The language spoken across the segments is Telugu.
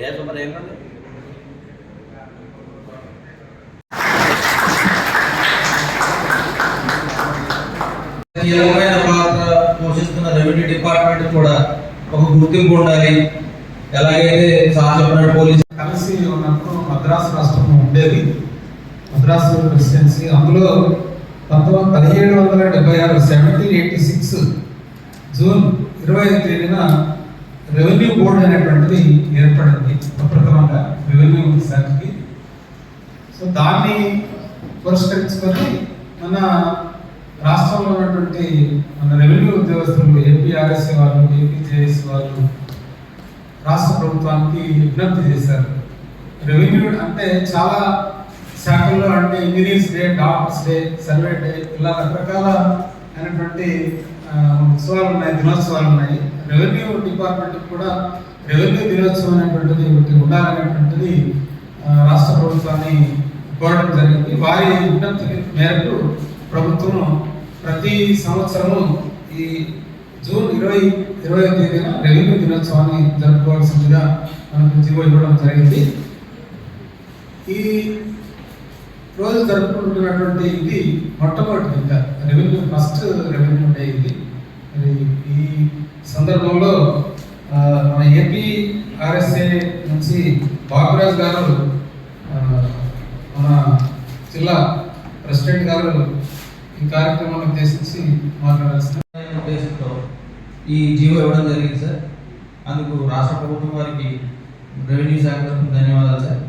ఏ సుమారు కీలకమైన పాత్ర పోషిస్తున్న రెవెన్యూ డిపార్ట్మెంట్ కూడా ఒక గుర్తింపు ఉండాలి. ఎలాగైతే సార్ చెప్పినట్టు పోలీస్ కలిసి ఉన్నప్పుడు మద్రాసు రాష్ట్రం ఉండేది. మద్రాసు ప్రెసిడెన్సీ అందులో పంతొమ్మిది పదిహేడు వందల డెబ్బై ఆరు సెవెంటీన్ ఎయిటీ సిక్స్ జూన్ ఇరవై ఐదు తేదీన రెవెన్యూ బోర్డు అనేటువంటిది ఏర్పడింది. ప్రప్రథమంగా రెవెన్యూ శాఖకి. సో దాన్ని పురస్కరించుకొని మన రాష్ట్రంలో ఉన్నటువంటి మన రెవెన్యూ ఉద్యోగస్తులు ఏపీఆర్ఎస్ వాళ్ళు ఏపీజేఎస్ వాళ్ళు రాష్ట్ర ప్రభుత్వానికి విజ్ఞప్తి చేశారు. రెవెన్యూ అంటే చాలా శాఖల్లో అంటే engineers day doctors day survey day ఇలా రకరకాల అయినటువంటి ఉత్సవాలు ఉన్నాయి దినోత్సవాలు ఉన్నాయి. రెవెన్యూ డిపార్ట్మెంట్ కూడా రెవెన్యూ దినోత్సవం అనేటువంటిది ఒకటి ఉండాలనేటువంటిది రాష్ట్ర ప్రభుత్వాన్ని కోరడం జరిగింది. వారి విజ్ఞప్తి మేరకు ప్రభుత్వం ప్రతి సంవత్సరము ఈ జూన్ ఇరవై ఇరవై తేదీన రెవెన్యూ దినోత్సవాన్ని జరుపుకోవాల్సిందిగా మనకు జీవో ఇవ్వడం జరిగింది. ఈ రోజు జరుపుకుంటున్నటువంటి ఇది మొట్టమొదటి ఇంకా రెవెన్యూ ఫస్ట్ రెవెన్యూ డే ఇది. మరి సందర్భంలో మన ఏపీ ఆర్ఎస్ఏ నుంచి బాబురాజ్ గారు మన జిల్లా ప్రెసిడెంట్ గారు ఈ కార్యక్రమాన్ని ఉద్దేశించి మాట్లాడాల్సిన ఉద్దేశంతో ఈ జీవో ఇవ్వడం జరిగింది సార్. అందుకు రాష్ట్ర ప్రభుత్వం వారికి రెవెన్యూ శాఖ తరఫున ధన్యవాదాలు sir.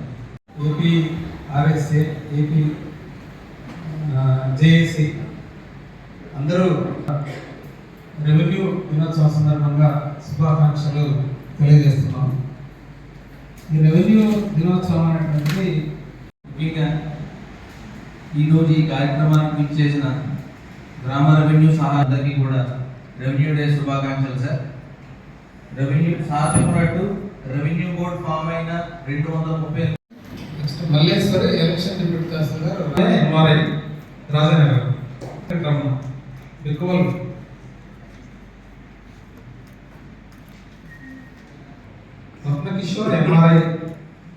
AP RSA AP JAC అందరూ రెవెన్యూ దినోత్సవం సందర్భంగా శుభాకాంక్షలు తెలియజేస్తున్నాం. ఈ రెవెన్యూ దినోత్సవం అనేటువంటిది ముఖ్యంగా ఈరోజు ఈ కార్యక్రమానికి చేసిన గ్రామ రెవెన్యూ సహాయకులకి కూడా రెవెన్యూ డే శుభాకాంక్షలు సార్. రెవెన్యూ సార్ చెప్పినట్టు రెవెన్యూ బోర్డు ఫామ్ అయిన రెండు వందల ముప్పై next Malleswari election deputy tahsildar MRI Rajanagar. క్రమం బిక్కువల్ రత్నకిషోర్ ఎంఆర్ఐ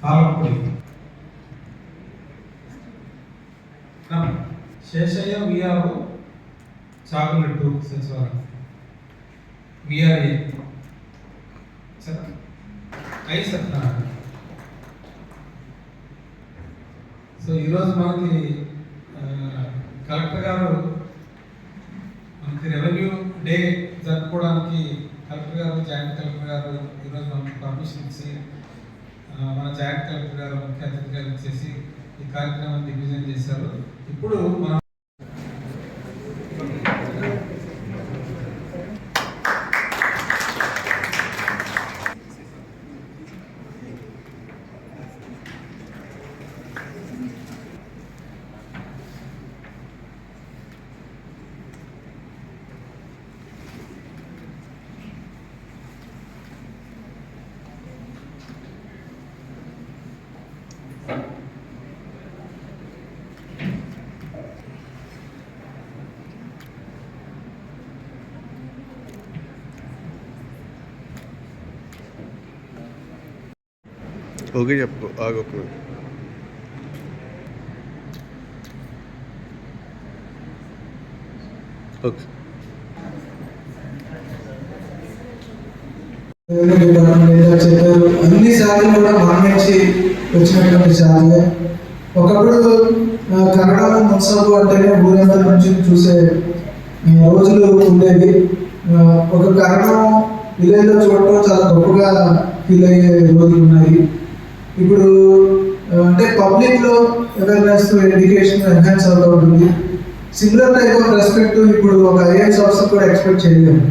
తాలపూడి క్రమం శేషయ్య విఆర్ఓ చాకులెట్టు సచివాలయం విఆర్ఏ ఐ సత్యనారాయణ సో ఈరోజు మనకి కలెక్టర్ గారు మనకి రెవెన్యూ డే జరుపుకోవడానికి కలెక్టర్ గారు జాయింట్ కలెక్టర్ గారు ఈరోజు మనకు పర్మిషన్ ఇచ్చి మన జాయింట్ కలెక్టర్ గారు ముఖ్య అతిథిగా ఇచ్చేసి ఈ కార్యక్రమాన్ని డివిజన్ చేశారు. ఇప్పుడు మనం ఓకే చెప్పు ఆగు ఒక ఓకే అన్ని శాఖలు కూడా మానేసి వచ్చినటువంటి శాఖలే ఒకప్పుడు కన్నడ మున్సబు అంటేనే ఊరంతా నుంచి చూసే రోజులు ఉండేవి ఒక కన్నడం విలేజ్లో చూడటం చాలా గొప్పగా ఫీల్ అయ్యే రోజులు ఉన్నాయి ఇప్పుడు అంటే పబ్లిక్లో అవేర్నెస్ ఎడ్యుకేషన్ ఎన్హాన్స్ అవుతూ ఉంటుంది. సిమిలర్ టైప్ ఆఫ్ రెస్పెక్ట్ ఇప్పుడు ఒక ఐఏఎస్ ఆఫీసర్ కూడా ఎక్స్పెక్ట్ చేయలేము.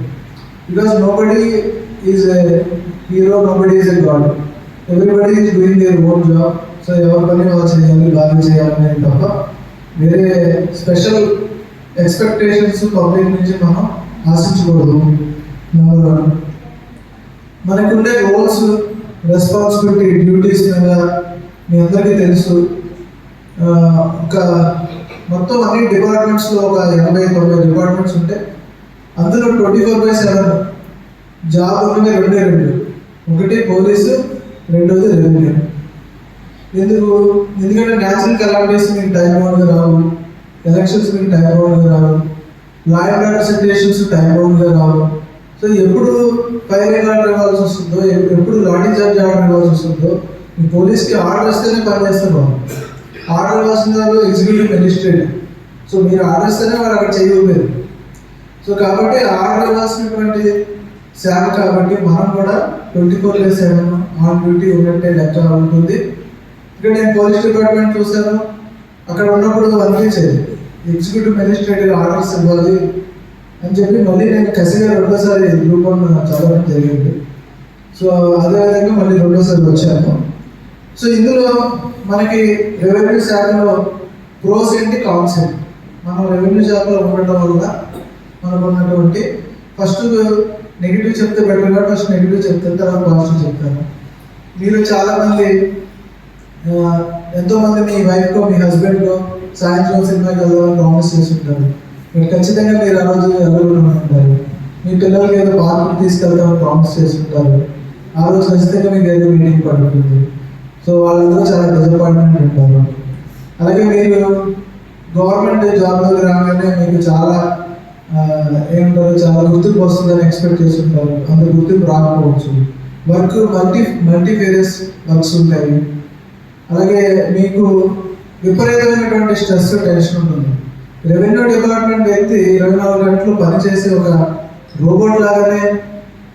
Because nobody is a hero nobody is a god everybody is doing their own job so ఎవరి పని వాళ్ళు చేయాలి బాగా చేయాలి అనేది తప్ప వేరే స్పెషల్ ఎక్స్పెక్టేషన్స్ పబ్లిక్ నుంచి మనం ఆశించకూడదు. నెంబర్ వన్ మనకుండే రోల్స్ రెస్పాన్సిబిలిటీ డ్యూటీస్ మీద మీ అందరికీ తెలుసు. ఒక మొత్తం అన్ని డిపార్ట్మెంట్స్లో ఒక ఎనభై తొంభై డిపార్ట్మెంట్స్ ఉంటే అందులో twenty four by seven job ఉన్నది రెండే రెండు. ఒకటి పోలీసు రెండోది రెవెన్యూ ఎందుకు? ఎందుకంటే న్యాచురల్ కలామిటీస్ మీకు టైం బౌండ్గా రావు. ఎలక్షన్స్ మీకు టైం బౌండ్గా రావు. లా రిప్రజెంటేషన్స్ టైం బౌండ్గా రావు. సో ఎప్పుడు ఫైరింగ్ ఆర్డర్ ఇవ్వాల్సి వస్తుందో ఎప్పుడు ఎప్పుడు లాఠీ చార్జ్ ఆర్డర్ ఇవ్వాల్సి వస్తుందో పోలీస్కి ఆర్డర్ వస్తేనే పని చేస్తారు ఆర్డర్ ఇవ్వాల్సిన వాళ్ళు ఎగ్జిక్యూటివ్ మెజిస్ట్రేట్ సో మీరు ఆర్డర్ ఇస్తేనే వారు అక్కడ చేయలేదు సో కాబట్టి ఆర్డర్ ఇవ్వాల్సినటువంటి శాఖ కాబట్టి మనం కూడా twenty four by seven on duty ఉన్నట్టే లెక్క ఉంటుంది. ఇక్కడ నేను పోలీస్ డిపార్ట్మెంట్ చూశాను. అక్కడ ఉన్నప్పుడు అనిపించేది ఎగ్జిక్యూటివ్ మెజిస్ట్రేట్ ఆర్డర్స్ ఇవ్వాలి. అని చెప్పి మళ్ళీ నేను కసిగా రెండోసారి రూపం చదవడం జరిగింది. సో అదేవిధంగా మళ్ళీ రెండోసారి వచ్చాను. సో ఇందులో మనకి రెవెన్యూ శాఖలో ప్రోస్ ఏంటి కాన్స్ ఏంటి? మనం రెవెన్యూ శాఖలో ఉండటం వల్ల మనకు ఉన్నటువంటి ఫస్ట్ నెగిటివ్ చెప్తే బెటర్ కాబట్టి ఫస్ట్ నెగిటివ్ చెప్తాను తర్వాత పాజిటివ్ చెప్తాను. మీరు చాలామంది ఎంతోమంది మీ వైఫ్కో మీ హస్బెండ్కో సాయంత్రం సినిమాకి వెళ్దామని ప్రామిస్ చేసి ఉంటారు మీరు ఖచ్చితంగా మీరు ఆ రోజు వెళ్ళకుండా ఉంటారు మీ పిల్లలకి ఏదో పార్క్ తీసుకెళ్తామని ప్రామిస్ చేసి ఆ రోజు ఖచ్చితంగా మీకు ఏదో మీటింగ్ పడుతుంది. సో వాళ్ళందరూ చాలా డిసప్పాయింట్మెంట్ ఉంటారు. అలాగే మీరు గవర్నమెంట్ జాబ్లోకి రాగానే మీకు చాలా ఏముంటారు ఏమంటారు? చాలా గుర్తింపు వస్తుందని ఎక్స్పెక్ట్ చేస్తుంటారు. అంత గుర్తింపు రాకపోవచ్చు. Work multi multi multifarious works ఉంటాయి. అలాగే మీకు విపరీతమైనటువంటి స్ట్రెస్ టెన్షన్ ఉంటుంది. రెవెన్యూ డిపార్ట్మెంట్ వ్యక్తి ఇరవై నాలుగు గంటలు పనిచేసే ఒక రోబోట్ లాగానే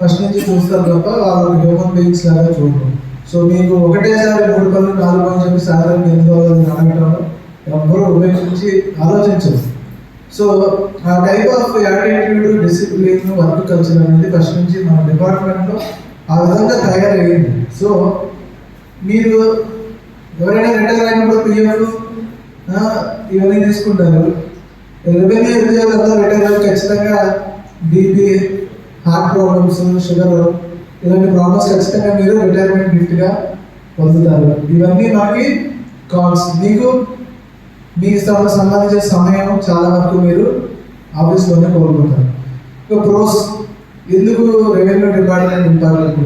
ఫస్ట్ నుంచి చూస్తారు తప్ప వాళ్ళు హ్యూమన్ బీయింగ్స్ లాగా చూడరు. సో మీకు ఒకటేసారి మూడు పనులు నాలుగు పనులు చెప్పి సాధారణ ఎందుకు అవ్వాలని అడగటం ఎవ్వరూ ఉపయోగించి ఆలోచించరు. సో ఆ type of attitude discipline work culture అనేది ఫస్ట్ నుంచి మన డిపార్ట్మెంట్లో ఆ విధంగా తయారయ్యింది. సో మీరు ఎవరైనా రిటైర్ అయినప్పుడు పిఎఫ్ ఇవన్నీ తీసుకుంటారు. రెవెన్యూ ఉద్యోగులంతా రిటైర్ అయ్యి ఖచ్చితంగా బీపీ హార్ట్ ప్రాబ్లమ్స్ షుగర్ ఇలాంటి ప్రాబ్లమ్స్ ఖచ్చితంగా మీరు రిటైర్మెంట్ గిఫ్ట్గా పొందుతారు. ఇవన్నీ మనకి కాల్స్ మీకు మీ సం- సంబంధించిన సమయం చాలా వరకు మీరు ఆఫీస్లోనే కోరుకుంటారు ఇక ప్రోస్ ఎందుకు రెవెన్యూ డిపార్ట్మెంట్ ఇంపార్టెంట్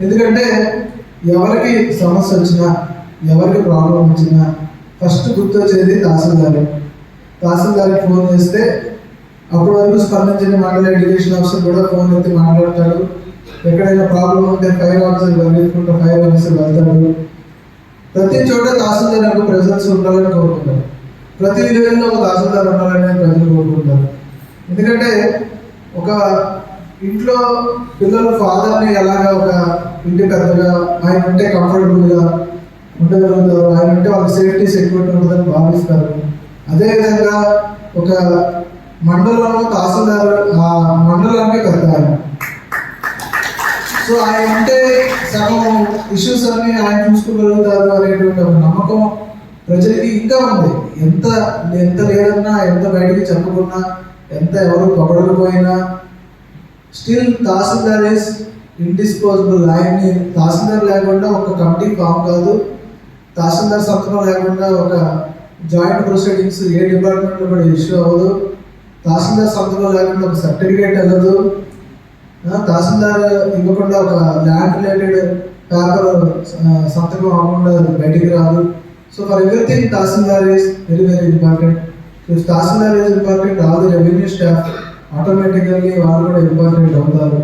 ఎందుకంటే ఎవరికి సమస్య వచ్చినా ఎవరికి ప్రాబ్లం వచ్చినా ఫస్ట్ గుర్తొచ్చేది తహసీల్దారు. తహసీల్దార్కి ఫోన్ చేస్తే అప్పటి వరకు స్పందించిన మండల ఎడ్యుకేషన్ ఆఫీసర్ కూడా ఫోన్ ఎత్తి మాట్లాడతాడు. ఎక్కడైనా ప్రాబ్లం ఉంటే ఫైర్ ఆఫీసర్ వెళ్ళుకుంటే ఫైర్ ఆఫీసర్ వెళ్తాడు. ప్రతి చోట తహసీల్దార్ యొక్క ప్రెసెన్స్ ఉండాలని కోరుకుంటారు. ప్రతి విలేజ్లో ఒక తహసీల్దార్ ఉండాలని ప్రజలు కోరుకుంటారు. ఎందుకంటే ఒక ఇంట్లో పిల్లలు ఫాదర్ని ఎలాగా ఒక ఇంటి పెద్దగా ఆయన ఉంటే కంఫర్టబుల్గా ఉండగలుగుతారు ఆయన ఉంటే వాళ్ళకి సేఫ్టీ సెక్యూరిటీ ఉంటుందని భావిస్తారు. అదేవిధంగా ఒక మండలంలో తహసీల్దార్ ఆ మండలానికి కట్టారు సో ఆయన అంటే సగం ఇష్యూస్ అన్ని ఆయన చూసుకోగలుగుతారు అనేటువంటి ఒక నమ్మకం ప్రజలకి ఇంకా ఉంది. ఎంత ఎంత లేదన్నా ఎంత బయటికి చెప్పకున్నా ఎంత ఎవరు పొగడకపోయినా స్టిల్ తహసీల్దార్ ఇస్ ఇండిస్పోజబుల్ ఆయన్ని తహసీల్దార్ లేకుండా ఒక కమిటీ ఫామ్ కాదు. తహసీల్దార్ సంతకం లేకుండా ఒక జాయింట్ ప్రొసీడింగ్స్ ఏ డిపార్ట్మెంట్లో కూడా ఇష్యూ అవ్వదు. తహసీల్దార్ సంతకం లేకుండా ఒక సర్టిఫికేట్ వెళ్ళదు. తహసీల్దార్ ఇవ్వకుండా ఒక ల్యాండ్ రిలేటెడ్ పేపర్ సంతకం అవ్వకుండా బయటికి రాదు. So for everything tahsildar is very very important. If tahsildar is important all the revenue staff automatically వాళ్ళు కూడా ఇంపార్టెంట్ అవుతారు.